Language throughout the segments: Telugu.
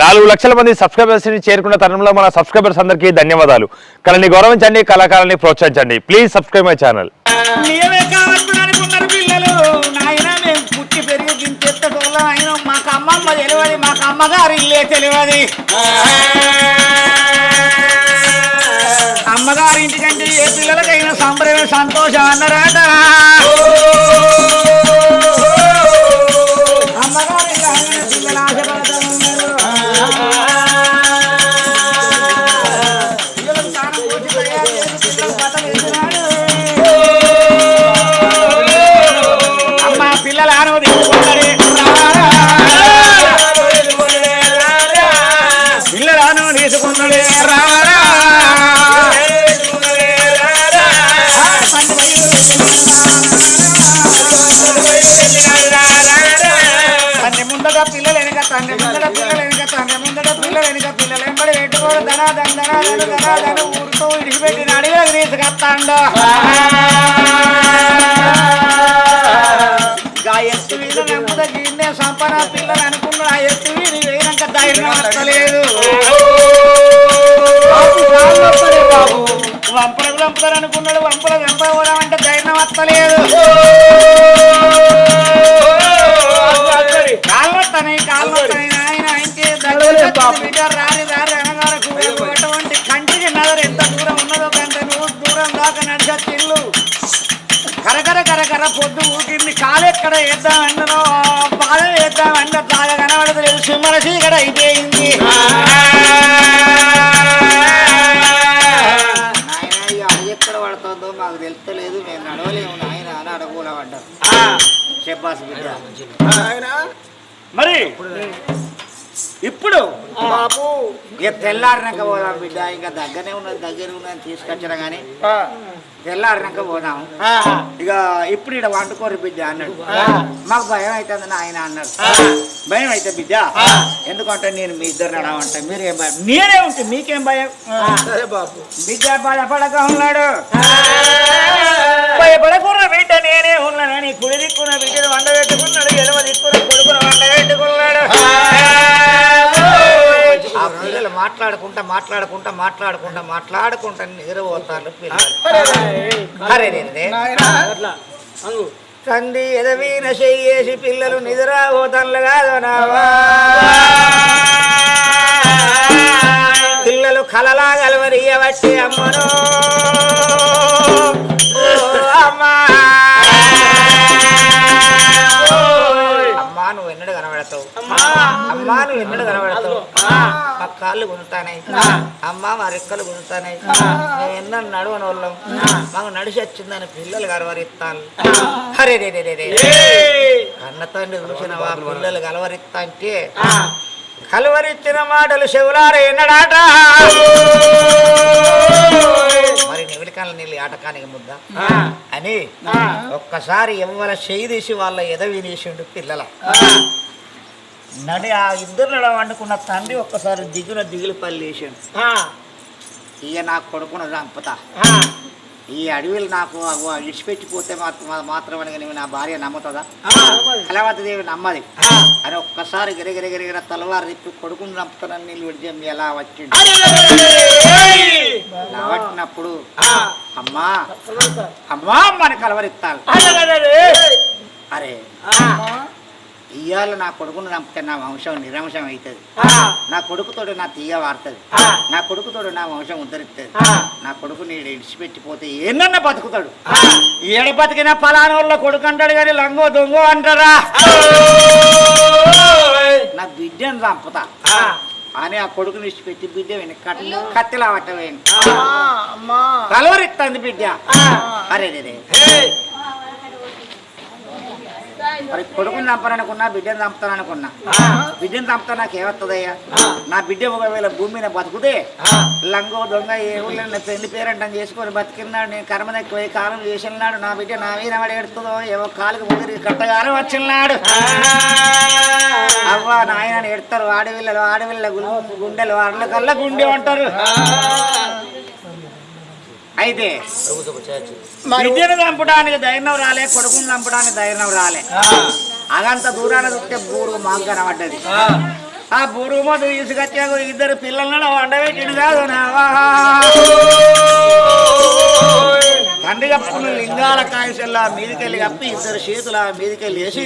నాలుగు లక్షల మంది సబ్స్క్రైబర్స్ని చేరుకున్న తరుణంలో మన సబ్స్క్రైబర్స్ అందరికీ ధన్యవాదాలు. కళని గౌరవించండి కళాకారాన్ని ప్రోత్సహించండి. ప్లీజ్ సబ్స్క్రైబ్ మై ఛానల్ మాకు అమ్మమ్మ తెలియదు మాకు అమ్మగారు ఇల్లే తెలియదు. అమ్మగారి ఇంటికంటే ఏ పిల్లలకైనా సంబరమే సంతోషం అన్నరాట. తీసుకొస్తాండు ఎత్తు మీద నెంపుద గిన్నె సంపన పిల్లలు అనుకున్నాడు. ఆ ఎత్తు మీద వేయనంక ధైర్యం వస్తలేదు బాబు వంపలకు వంపుతారు అనుకున్నాడు. వంపల అంటే ధైర్యం వస్తలేదు ఊకింది కాలెక్కడ వేద్దాం అన్నదో పాదం వేద్దాం అన్న బాగా కనబడదు సింహల చీకటి అయిపోయింది ఎక్కడ పడుతుందో మాకు తెలుస్తలేదు మేము నడవలేము నాయన అని అడగూల పడ్డాం చెప్పాల్సి మరి? ఇప్పుడు బాబు ఇక తెల్లారినాక పోదాం బిడ్డ. ఇంకా దగ్గరనే ఉన్నది దగ్గర ఉన్నది తీసుకొచ్చిన కానీ తెల్లారినాక పోదాం. ఇక ఇప్పుడు ఇక్కడ వండుకోరు బిడ్డ అన్నాడు. మాకు భయం అవుతుంది ఆయన అన్నాడు. భయం అయితే బిడ్డ. ఎందుకంటే నేను మీ ఇద్దరు నడవంటే మీరేం భయం? నేనే ఉంటే మీకేం భయం? బిడ్డ బాధపడక ఉన్నాడు. భయపడకున్న బిడ్డ నేనే ఉన్నానని కుడి దిక్కున బిడ్డను వండ పెట్టుకున్నాడు ఎడమ దిక్కున కొడుకున వండ పెట్టుకున్నాడు ఆ పిల్లలు మాట్లాడుకుంటా మాట్లాడుకుంటా మాట్లాడుకుంటా మాట్లాడుకుంటా నిద్రపోతారు పిల్లలు. తండ్రి ఎదవీన చెయ్యేసి పిల్లలు నిద్రపోతాను కాదు నావా. పిల్లలు కలలా గలవరియబట్టి అమ్మను. కనబడతావు. అమ్మా. నువ్వు ఎన్నడు కనబడతావు. మా కాళ్ళు గుంజుతానాయి అమ్మా మా రెక్కలు గుంజుతానాయి మేము ఎన్న నడవని వాళ్ళం మాకు నడిచి వచ్చిందని పిల్లలు గలవరిస్తాను అరే రే రే రే కన్న తండ్రి చూసిన వా పిల్లలు గలవరిస్తా అంటే కలవరిచ్చిన మాటలు శివులార ఎన్నడాట? మరి నెవిలికాల నీళ్ళు ఆటకానికి ముద్ద? అని ఒక్కసారి ఎవరి చేయి తీసి వాళ్ళ ఎద వినేసిండు పిల్లల. నడి ఆ ఇద్దరు వండుకున్న తండ్రి ఒక్కసారి దిగున దిగులు పల్లి వేసిండు ఇక నా కొడుకును చంపుతా. ఈ అడవిలు నాకు ఇడిచిపెట్టిపోతే మాత్రం మాత్రమే కానీ నా భార్య నమ్ముతుందా? కలవతి దేవి నమ్మది. అని ఒక్కసారి గిరగిర గిరగిర తలవారు తిప్పి కొడుకుని చంపుతానని నీళ్ళు విడిచి ఎలా వచ్చిండు? ఇలా వచ్చినప్పుడు అమ్మా అమ్మా అమ్మని కలవరిస్తాను అరే ఇయ్యాల నా కొడుకును చంపితే నా వంశం నిరంశం అవుతుంది. నా కొడుకుతోడు నా తీయ వాడుతుంది నా కొడుకుతోడు నా వంశం ఉద్ధరిస్తుంది. నా కొడుకుని ఈడ ఇడిచిపెట్టిపోతే ఏనన్నా బతుకుతాడు. ఏడ బతికిన ఫలానా వాళ్ళ కొడుకు అంటాడు కానీ లంగో దొంగో అంటారా? నా బిడ్డను చంపుతా. అని ఆ కొడుకుని ఇచ్చిపెట్టి బిడ్డ వెనక కత్తిలా పట్టవేయండి కలవరిస్తుంది బిడ్డ. అరే రే మరి కొడుకుని చంపాలనుకున్నా బిడ్డను చంపుతాననుకున్నా. బిడ్డను చంపుతా నాకు ఏమవుతుందయ్యా నా బిడ్డ ఒకవేళ భూమి మీద బతుకుతే లంగో దొంగ ఏ ఊళ్ళో పెళ్ళి పేరంటం చేసుకొని బతికినాడు నేను కర్మ దక్కువ కాలం చేసినాడు నా బిడ్డ నా మీద పడి ఎడుతుందో ఏవో కాలుకు ముదిరి కట్టగానే వచ్చినాడు. అవ్వ నాయన ఎడతారు ఆడవిల్లలు ఆడవిల్ల గుండెలు కల్లా గుండె ఉంటారు అయితే బిడ్డను చంపడానికి ధైర్యం రాలే కొడుకుని చంపడానికి ధైర్యం రాలే. అగంత దూరాన చూస్తే బూరు మాకు కనబడ్డది. ఆ. బురుగు మొదలు తీసుకొచ్చాక ఇద్దరు పిల్లలను వండబెట్టిడు కాదు తండ్రి లింగాల కాయసల్లా మీదికెళ్ళి కప్పి ఇద్దరు చేతుల మీదికెళ్ళి వేసి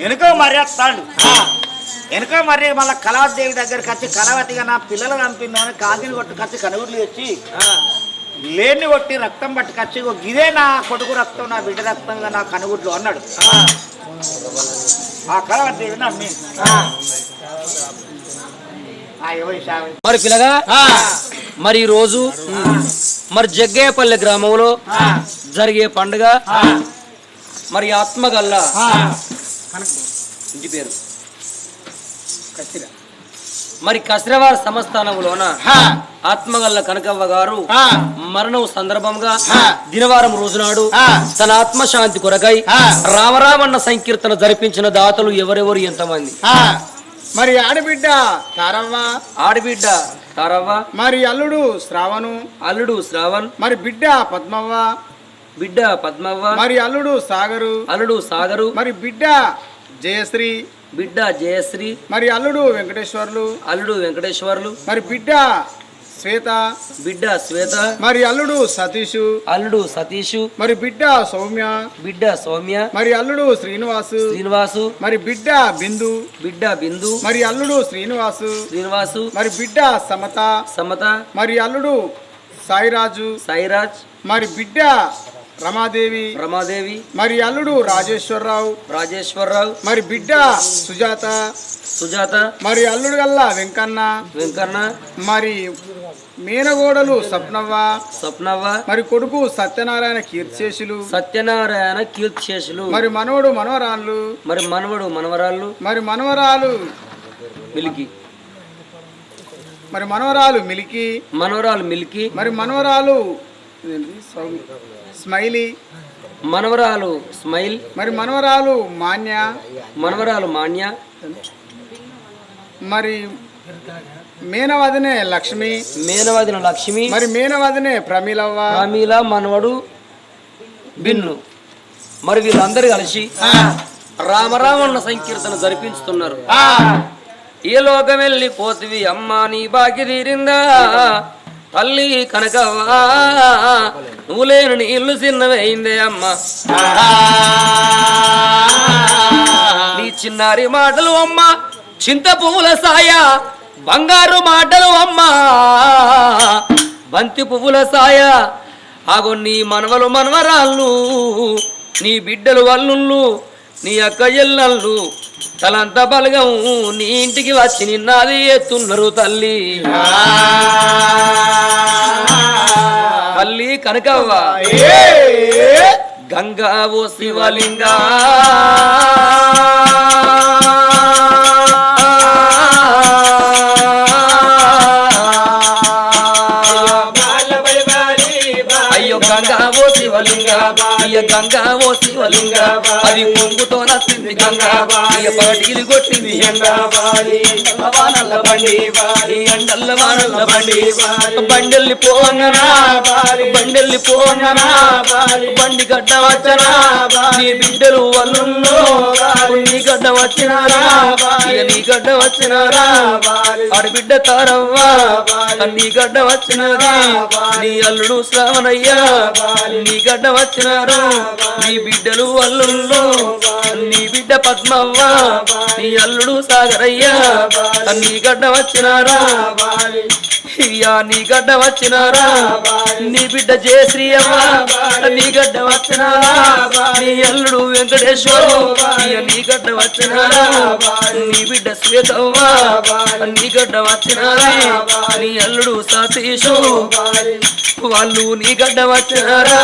వెనుక మరి వస్తాడు వెనుక మరి మళ్ళీ కళావతిదేవి దగ్గరికి వచ్చి కళావతిగా నా పిల్లలు చంపిందో అని కాకిని కొట్టుకొచ్చి కనుగుడ్లు తెచ్చి లేని కొట్టి రక్తం పట్టుకొచ్చి "ఇగో ఇదే నా కొడుకు రక్తం నా బిడ్డ రక్తంగా నా కనుగుడ్లు అన్నాడు. ఆ. కళావతిదేవి నమ్మి ఆ. ఇరవై శాతం మరి పిల్లగా మరి ఈ రోజు మరి జగ్గయ్యపల్లి గ్రామంలో జరిగే పండుగ మరి ఆత్మగల్ల. ఇంటి పేరు. మరి కసిరవారి సంస్థానంలోన ఆత్మగల్ల కనకవ్వ గారు మరణం సందర్భంగా దినవారం రోజునాడు తన ఆత్మశాంతి కొరకై రామరామన్న సంకీర్తన జరిపించిన దాతలు ఎవరెవరు ఎంతమంది? మరి ఆడబిడ్డ తారవ్వ. ఆడబిడ్డ తారవ్వ. మరి అల్లుడు శ్రావణు. అల్లుడు శ్రావణ్. మరి బిడ్డ పద్మవ్వ. బిడ్డ పద్మవ్వ. మరి అల్లుడు సాగరు. అల్లుడు సాగరు. మరి బిడ్డ జయశ్రీ. బిడ్డ జయశ్రీ. మరి అల్లుడు వెంకటేశ్వర్లు. అల్లుడు వెంకటేశ్వర్లు. మరి బిడ్డ శ్వేత. బిడ్డ శ్వేత. మరి అల్లుడు సతీషు. అల్లుడు సతీషు. మరి బిడ్డ సౌమ్య. బిడ్డ సౌమ్య. మరి అల్లుడు శ్రీనివాసు. శ్రీనివాసు. మరి బిడ్డ బిందు. బిడ్డ బిందు. మరి అల్లుడు శ్రీనివాసు. శ్రీనివాసు. మరి బిడ్డ సమత. సమత. మరి అల్లుడు సాయిరాజు. సాయిరాజ్. మరి బిడ్డ రమాదేవి రమాదేవి మరి అల్లుడు రాజేశ్వరరావు రాజేశ్వరరావు మరి బిడ్డ సుజాత సుజాత మరి అల్లుడు గల్లా వెంకన్న వెంకన్న మరి మేనగోడలు సప్నవ్వ స్వప్నవ్వ మరి కొడుకు సత్యనారాయణ కీర్తిశేషులు సత్యనారాయణ కీర్తిశేషులు మరి మనవడు మనవరాళ్ళు మరి మనవడు మనవరాళ్ళు మరి మనవరాలు మిలికి మరి మనవరాలు మిలికి మనవరాలు మిల్కి మరి మనవరాలు స్మైలీ. మనవరాలు స్మైల్. మరి మనవరాలు మాన్య. మనవరాలు మాన్య. మరి మేనవదనే లక్ష్మి. మేనవదిన లక్ష్మి. మరి మేనవదనే ప్రమీలవ్వ. రామీల మనవడు బిన్ను. మరి వీళ్ళందరూ కలిసి రామరామన్న సంకీర్తన జరిపించుతున్నారు. ఏ లోకం వెళ్ళిపోతివి అమ్మా నీ బాకి తీరిందా? తల్లి కనకవ్వా. నువ్వు లేని నీ ఇల్లు చిన్నవైందే అమ్మా. నీ చిన్నారి మాటలు అమ్మా చింత పువ్వుల సాయ బంగారు మాటలు అమ్మా. బంతి పువ్వుల సాయ ఆగో నీ మనవలు మనవరాళ్ళు నీ బిడ్డలు వల్లుళ్ళు నీ అక్క ఎల్లళ్ళు తలంత బలగం నీ ఇంటికి వచ్చి నిన్నది ఎత్తున్నారు తల్లి. తల్లి కనకవ్వ. గంగా ఓ శివలింగా. అయ్యో గంగా ఓ శివలింగా. అయ్యో గంగా ఓ శివలింగా. అది పొంగుతో నచ్చింది గంగా అయ్య కొట్టింది గంగా వానల్ల బండి ఈ ఎండల్ల వానల్ల బండి బండెల్లి పోంగనా బండెల్లి పోంగనా బండి గడ్డ వచ్చనా నీ బిడ్డలు వల్లుల్లో నీ గడ్డ వచ్చినారా ఇక నీ గడ్డ వచ్చినారా ఆడబిడ్డ తారవ్వా నీ గడ్డ వచ్చినది నీ అల్లుడు శ్రావణయ్యా నీ గడ్డ వచ్చినారా నీ బిడ్డలు వల్లుల్లో నీ బిడ్డ పద్మవ్వ నీ అల్లుడు సాగరయ్యా నీ గడ్డ వచ్చినారా? ఇయ్యా నీ గడ్డ వచ్చినారా? నీ బిడ్డ జయశ్రీ అవ్వ నీ గడ్డ వచ్చినారా? నీ అల్లుడు వెంకటేశ్వరు నీ గడ్డ వచ్చినారా? నీ బిడ్డ శ్వేతవ్వ నీ గడ్డ వచ్చినారా? నీ అల్లుడు సతీషు వాళ్ళు నీ గడ్డ వచ్చినారా?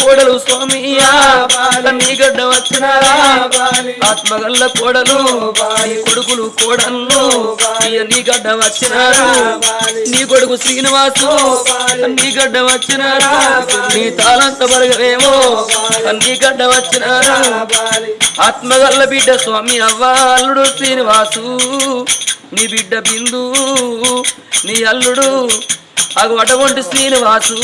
కోడలు సోమియా నీ గడ్డ వచ్చినారా? ఆత్మగల్ల కోడలు నీ కొడుకులు కోడళ్ళు ఇయ్య నీ గడ్డ వచ్చినారు? నీ కొడుకు శ్రీనివాసు నీ గడ్డ వచ్చినారా? నీ తాళంత బలగమేమో నీ గడ్డ వచ్చినారా? ఆత్మగల్ల బిడ్డ స్వామి అవ్వాలుడు శ్రీనివాసు నీ బిడ్డ బిందు నీ అల్లుడు అగు అటువంటి శ్రీనివాసు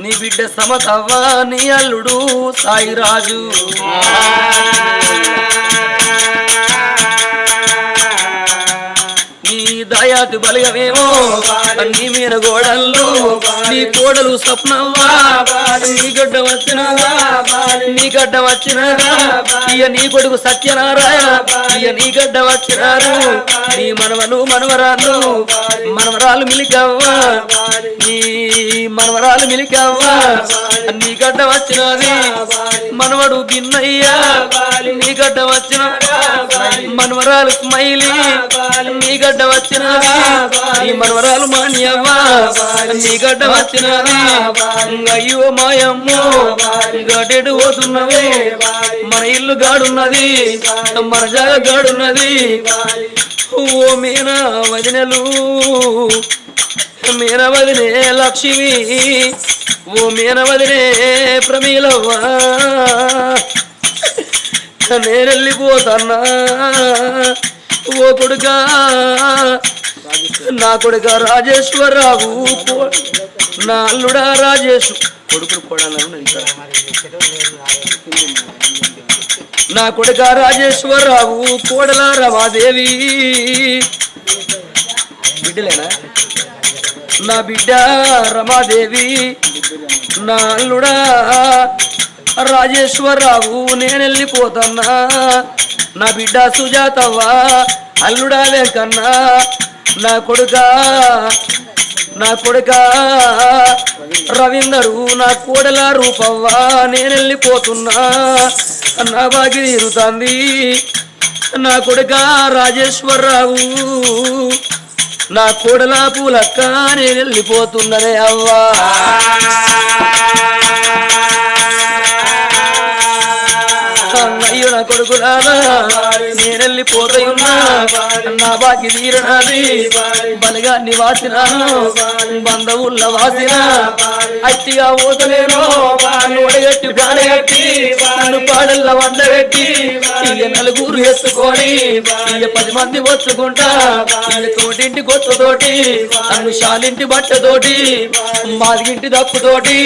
నీ బిడ్డ సమతవ్వ నీ అల్లుడు సాయిరాజు. హయాతి బలిగమేమో నీ మీద గోడల్లో నీ కోడలు స్వప్నవ్వా నీ గడ్డ వచ్చినదా నీ గడ్డ వచ్చినదా ఇయ నీ కొడుకు సత్యనారాయణ ఇయ నీ గడ్డ వచ్చినారు. నీ మనవలు మనవరాలు మనవరాలు మిలికవ్వా నీ మనవరాలు మిలికవ్వా నీ గడ్డ వచ్చినది మనవడు గిన్నయ్యా. నీ గడ్డ వచ్చిన మనవరాలు స్మైలీ. నీ గడ్డ వచ్చినది నీ మనవరాలు మాన్యవ్వా నీ గడ్డ వచ్చినది అయ్యో మాయమ్మో. గడ్డెడు పోతున్నవి. మన ఇల్లు గాడున్నది. మన జాగ గాడున్నది. ఓ మీనా వదినలు. మీన వదినే లక్ష్మి. ఓ మీన వదినే ప్రమీలవ్వా. నేనెళ్ళిపోతన్నా. ఓ కొడుకా నా కొడుక రాజేశ్వరరావు. కో- నా అల్లుడా రాజేష్ కొడుకులు కొడాలను నా కొడుక రాజేశ్వరరావు కోడల రమాదేవి బిడ్డలేనా? నా బిడ్డ రమాదేవి. నా అల్లుడా రాజేశ్వరరావు నేను వెళ్ళిపోతున్నా నా బిడ్డ సుజాతవ్వా అల్లుడా లేకన్నా. నా కొడుక నా కొడుక రవీందరు నా కోడల రూపవ్వా నేను వెళ్ళిపోతున్నా నా బాగి తీరుతుంది. నా కొడుక రాజేశ్వరరావు నా కోడల పూలక్క నేను వెళ్ళిపోతున్నదే అవ్వా. నా కొడుకులారా నేను వెళ్ళిపోతున్నా నా బాకి తీరనాది బలిగా నివాసినాను. బంధవుల్ల వాసిన. అట్టిగా పోతలేను నన్ను ఒడగట్టి పాడగట్టి నన్ను పాడల్ల వండబెట్టి ఇక నలుగురు ఎత్తుకొని ఇక పది మంది వచ్చుకుంటా ఇక తోటింటి గొత్తతోటి నన్ను శాలింటి బట్టతోటి మాదిగింటి దప్పుతోటి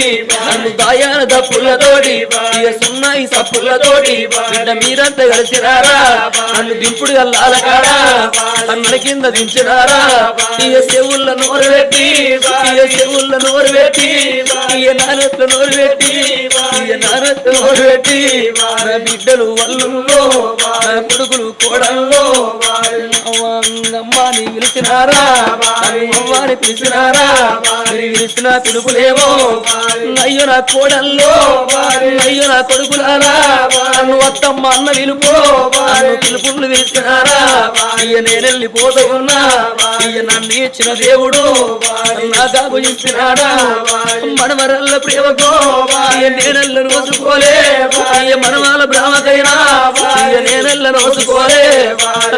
నన్ను దాయాల దప్పులతోటి ఇక సున్నాయి సప్పులతోటి బిడ్డ మీరంతా కలిసినారా? నన్ను దింపుడు కల్లాల కాడా? అన్నల కింద దించినారా? ఇక చెవుళ్ళ నోరు పెట్టి ఇక చెవుళ్ళ నోరు పెట్టి ఇక నానెత్త నోరు పెట్టి ఇక నానెత్త నోరు పెట్టి నా బిడ్డలు వల్లుల్లో నా కొడుకులు కోడల్లో అమ్మాని పిలిచినారా పిలిచినారా మీరు పిలిచిన పిలుపులేమో అయ్యో నా కోడల్లో అయ్యో నా కొడుకులారా నన్ను అత్తమ్మ అన్న పిలుపు నన్ను పిలుపులు పిలిచినారా ఇయ్య నేను వెళ్ళిపోతూ ఉన్నా ఇయ్య నన్ను ఇచ్చిన దేవుడు నా కాపు ఇచ్చినాడా మనవరల్ల ప్రేమకో ఇయ్య నేనెళ్ళను రోజుకోలే అయ్య మనవాళ్ళ బ్రహ్మకైనా నేనెల్ల రోజుకోలే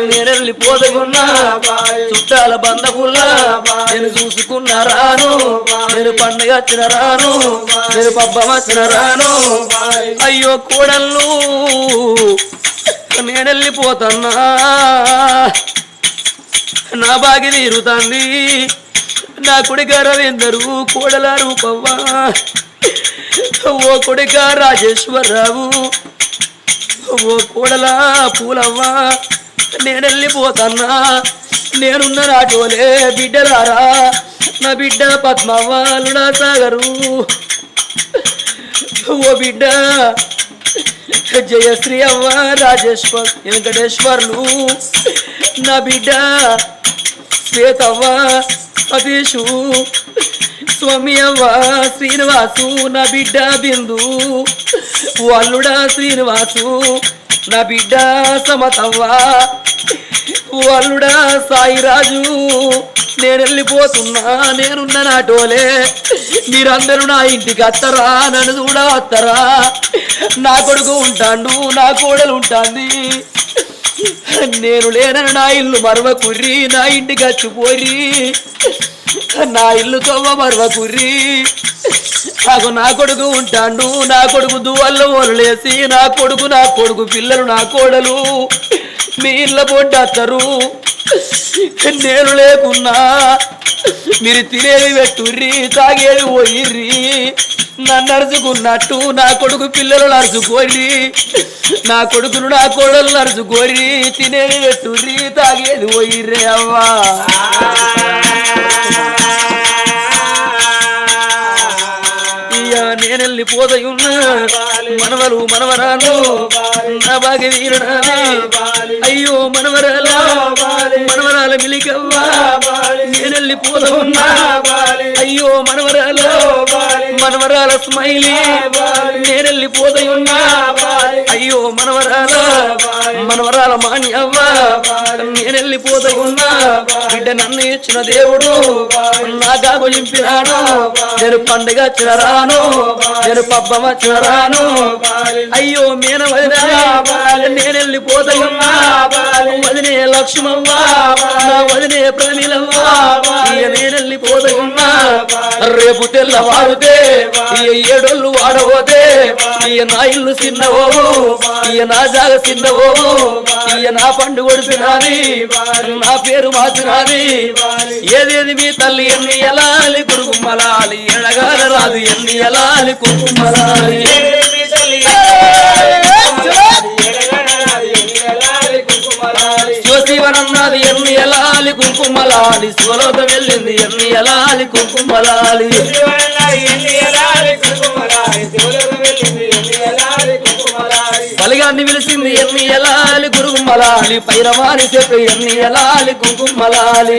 నేను వెళ్ళిపోతూ ఉన్నా చుట్టాల బంధువుల్లా నేను చూసుకున్న రాను నేను పండుగ వచ్చిన రాను నేను పబ్బం వచ్చిన రాను అయ్యో కూడళ్ళు నేను వెళ్ళిపోతున్నా నా బాగి తీరుతుంది. నా కొడుక రవీందరు కోడల రూపవ్వా. ఓ కొడుక రాజేశ్వరరావు. ఓ కూడలా పూలవ్వ నేను వెళ్ళిపోతన్నా నేనున్న నాటోలే బిడ్డలారా. నా బిడ్డ పద్మవ్వ లుడా సాగరు ఓ బిడ్డ జయశ్రీ అవ్వ రాజేశ్వర్ వెంకటేశ్వర్లు. నా బిడ్డ శ్వేతవ్వ సతీషు. స్వామి అవ్వ శ్రీనివాసు నా బిడ్డ బిందు. వల్లుడా శ్రీనివాసు నా బిడ్డ సమతవ్వ. వల్లుడా సాయిరాజు నేను వెళ్ళిపోతున్నా నేనున్న నాటోలే మీరందరూ నా ఇంటికి వస్తారా నన్ను కూడా వస్తారా నా కొడుకు ఉంటాడు నా కోడలు ఉంటుంది. నేను లేనని నా ఇల్లు మరవకుర్రి నా ఇంటికి వచ్చిపోరి నా ఇల్లు తవ్వ మరవకుర్రి నాకు నా కొడుకు ఉంటాడు నా కొడుకు దువ్వల్లో ఓరలేసి నా కొడుకు నా కొడుకు పిల్లలు నా కోడలు మీ ఇళ్ళ పొడ్డత్తరు నేను లేకున్నా మీరు తినేవి పెట్టుర్రి తాగేది పోయిర్రి. నన్ను అరుచుకున్నట్టు నా కొడుకు పిల్లలు అరుచుకోరి నా కొడుకును నా కోడలు అరుచుకోరి తినేది పెట్టుర్రి తాగేది పోయిర్రే అవ్వా. వెళ్ళిపోదయున్నా మనవలు మనవరాలు నా బాగా వీరుడాలి అయ్యో మనవరాల మనవరాల మిలికవ్వా నేను వెళ్ళిపోదవున్నా అయ్యో మనవరాల మనవరాల స్మైలీ నేను వెళ్ళిపోదయున్నా అయ్యో మనవరాల మనవరాల మాన్యవ్వ నేను వెళ్ళిపోదయున్నా బిడ్డ నన్ను ఇచ్చిన దేవుడు నాగా కాకు నేను పండుగ వచ్చిన రాను నేను పబ్బం వచ్చిన రాను అయ్యో మీన వదినా నేను వెళ్ళిపోతాయమ్మా వదినే లక్ష్మమ్మ నా వదినే ప్రమిలమ్మ ఇక నేను వెళ్ళిపోతాయమ్మా రేపు తెల్లవారితే ఏడోళ్ళు వాడబోతే ఈయ నా ఇల్లు చిన్నవోవు ఈయ నా జాగ చిన్నవోవు ఈయ నా పండుగ కొడుతున్నది నా పేరు మార్చినది ఏదేది మీ తల్లి ఎన్ని ఎలాలి? కురుకుమ్మలాలి ఎడగాల రాదు ఎన్ని ఎలాలి? కురుకుమ్మలాలి జ్యోతివనన్నది ఎన్ని ఎలాలి? కుంకుమలాలి శివలోక వెళ్ళింది ఎన్ని ఎలాలి? కుంకుమలాలి ఎన్ని ఎలాలి? కుంకుమలాలి బలిగాన్ని పిలిచింది ఎన్ని ఎలాలి గురుగుమలాలి పైరవాణి చెప్పి ఎన్ని ఎలాలి కుంకుమలాలి?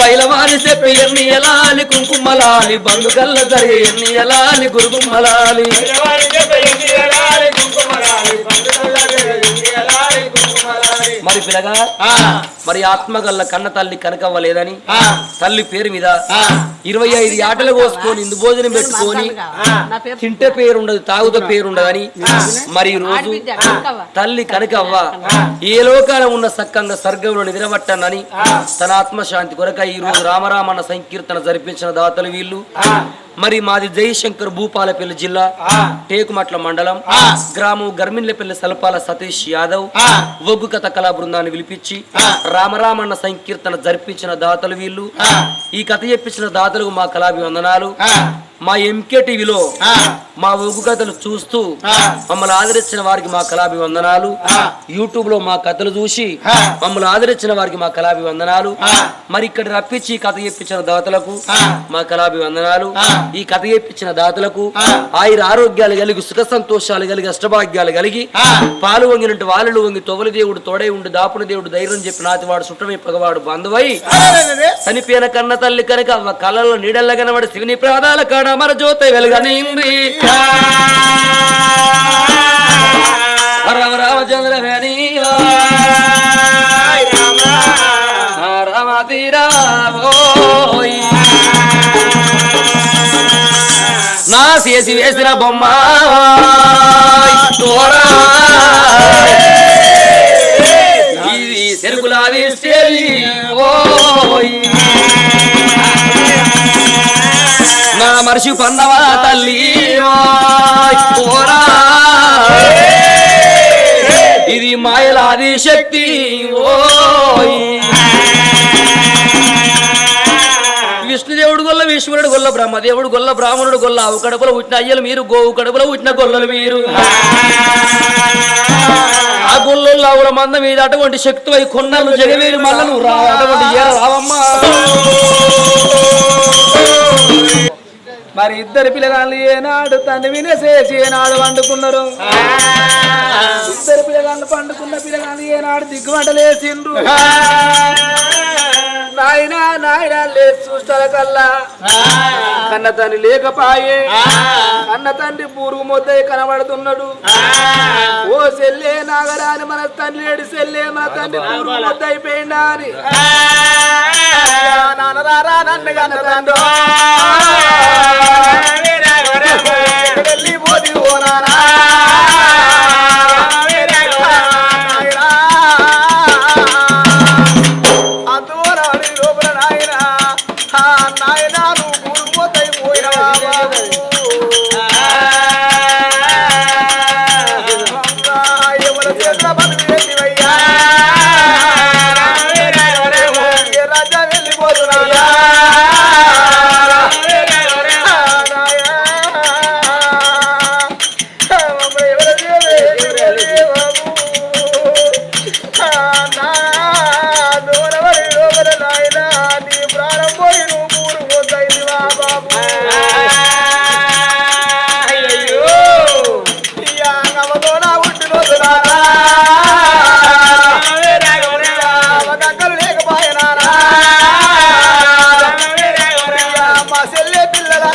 పైలవాణి చెప్పి ఎన్ని ఎలాలి కుంకుమలాలి? బంధుగల్ల జరిగి ఎన్ని ఎలాలి గురుగుమలాలి? మరి పిల్లగా మరి ఆత్మగల్ల కన్న తల్లి కనకవ్వలేదని? తల్లి పేరు మీద ఇరవై ఐదు ఆటలు కోసుకొని ఇందు భోజనం పెట్టుకొని తింటే పేరు ఉండదు తాగుత పేరు ఉండదని మరి ఈ రోజు తల్లి కనకవ్వ ఏ లోకాల ఉన్న సక్కంగా స్వర్గంలో నిద్రపట్టనని తన ఆత్మశాంతి కొరక ఈ రోజు రామరామన్న సంకీర్తన జరిపించిన దాతలు వీళ్ళు. మరి మాది జయశంకర్ భూపాలపల్లి జిల్లా టేకుమట్ల మండలం. గ్రామం గర్మిన్లపల్లి సలపాల సతీష్ యాదవ్. ఒగ్గు కథ కళా బృందాన్ని పిలిపించి రామరామన్న సంకీర్తన జరిపించిన దాతలు వీళ్ళు. ఈ కథ చెప్పించిన దాతలకు మా కళాభివందనాలు. మా ఎంకే టీవీలో మా ఒగ్గు కథలు చూస్తూ మమ్మల్ని ఆదరించిన వారికి మా కళాభివందనాలు. యూట్యూబ్లో మా కథలు చూసి మమ్మల్ని ఆదరించిన వారికి మా కళాభివందనాలు. మరి ఇక్కడ రప్పించి కథ చెప్పించిన దాతలకు మా కళాభివందనాలు. ఈ కథ చెప్పించిన దాతలకు ఆయుర ఆరోగ్యాలు కలిగి సుఖ సంతోషాలు కలిగి అష్టభాగ్యాలు కలిగి పాలు వంగినట్టు వాళ్ళు వంగి తొవలి దేవుడు తోడై ఉండి దాపుని దేవుడు ధైర్యం చెప్పి నాతివాడు సుట్టమే పగవాడు బంధువై చనిపోయిన కన్న తల్లి కనుక కళ్ళలో నీడల్ల కనబడి శివుని ప్రాణాల కాడ మర జ్యోత వెలుగనింది. రామ రామచంద్ర వేణి రామ తీరామోయ్ నా చేసి వేసిన బొమ్మ తోడా ఇది చెరుకులా వేసేది ఓయ్. నా మనిషి పన్నవా తల్లి పోరా. ఇది మాయలాది శక్తి. విష్ణుదేవుడు గొల్ల ఈశ్వరుడు గొల్ల బ్రహ్మదేవుడు గొల్ల బ్రాహ్మణుడు గొల్ల ఆవు కడుపులో పుట్టిన అయ్యలు మీరు గోవు కడుపులో పుట్టిన గొల్లలు మీరు. ఆ గొల్లల్లో ఆవుల మంద మీద అటువంటి శక్తి వై కొన్నలు జగవేరు మల్లలు రా. అటువంటి రావమ్మా. మరి ఇద్దరు పిల్లగాళ్ళు ఏనాడు తండ్రి వినేసేసి ఏనాడు వండుకున్నారు. ఇద్దరు పిల్లగాళ్ళు పండుకున్న పిల్లగాళ్ళు ఏనాడు దిగ్గుమంటలేసిండ్రు నాయనా నాయనా లేదు చూస్తాల కల్లా? కన్న తండ్రి లేకపాయే. కన్న తండ్రి పూరుగు మొద్దయి కనబడుతున్నాడు. ఓ సెల్లే నాగరాని మన తండ్రి ఏడు సెల్లే మన తండ్రి పూరుగు మొద్ద అయిపోయిందా అని. నాన్న రారా నన్ను కన్న తండ్రి.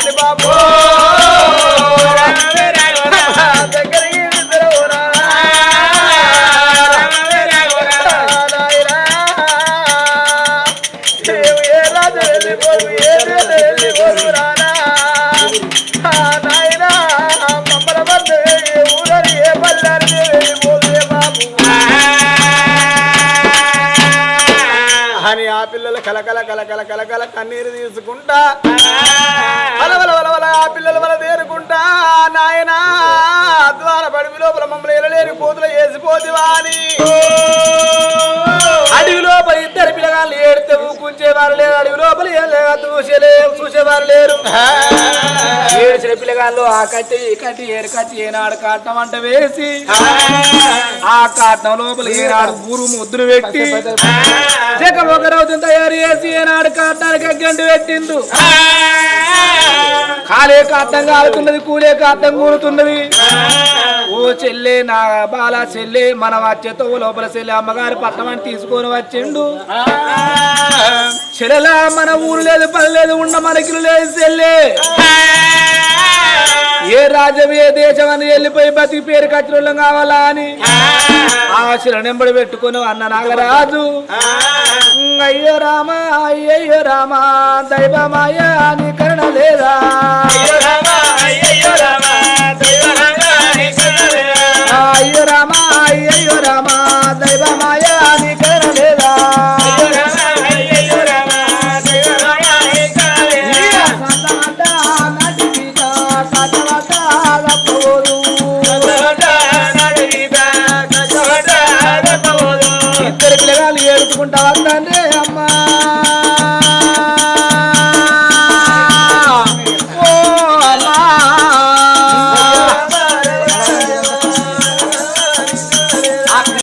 Baba. కలకల కలకల కలకల కన్నీరు తీసుకుంటా. వల వల వల వల ఆ పిల్లలు వల తేరుకుంటా. నాయనా ద్వార పడివి లోపల మమ్మల్ని ఎలలేని కోతులు వేసిపోతివా అని. అడవి లోపల ఇద్దరు పిల్లగాళ్ళు ఏడితే ఊకుంచేవారు లేరు అడవి లోపల ఏం లేక చూసేవారు లేరు. పిల్లగాళ్ళు ఆ కట్టి ఈ కట్టి ఏరు కట్టి ఏనాడు కాటం అంట వేసి ఆ. కాటం లోపల ఏనాడు ఊరు ముద్దును పెట్టి చెక్క ఒక రోజు తయారు చేసి ఏనాడు కాటానికి గంటి పెట్టిండు కాలే కాటం కాలుతున్నది కూలే కాటం కూలుతున్నది ఓ చెల్లె నా బాల చెల్లె మన వచ్చేతో లోపల చెల్లె అమ్మగారి పట్టమని అని తీసుకొని వచ్చిండు. చెల్లెలా మన ఊరు లేదు పని లేదు ఉన్న మనకి లేదు చెల్లె. ఏ రాజ్యం ఏ దేశం అని వెళ్ళిపోయి బతికి పేరు కచ్చిరోళ్ళం కావాలా అని. ఆశల నెంబడి పెట్టుకుని అన్న నాగరాజు. అయ్యో రామ అయ్యయ్యో రామ దైవమాయా నీ కరుణ లేదా? అయ్యో చేసుకుంటావా తండ్రి అమ్మా.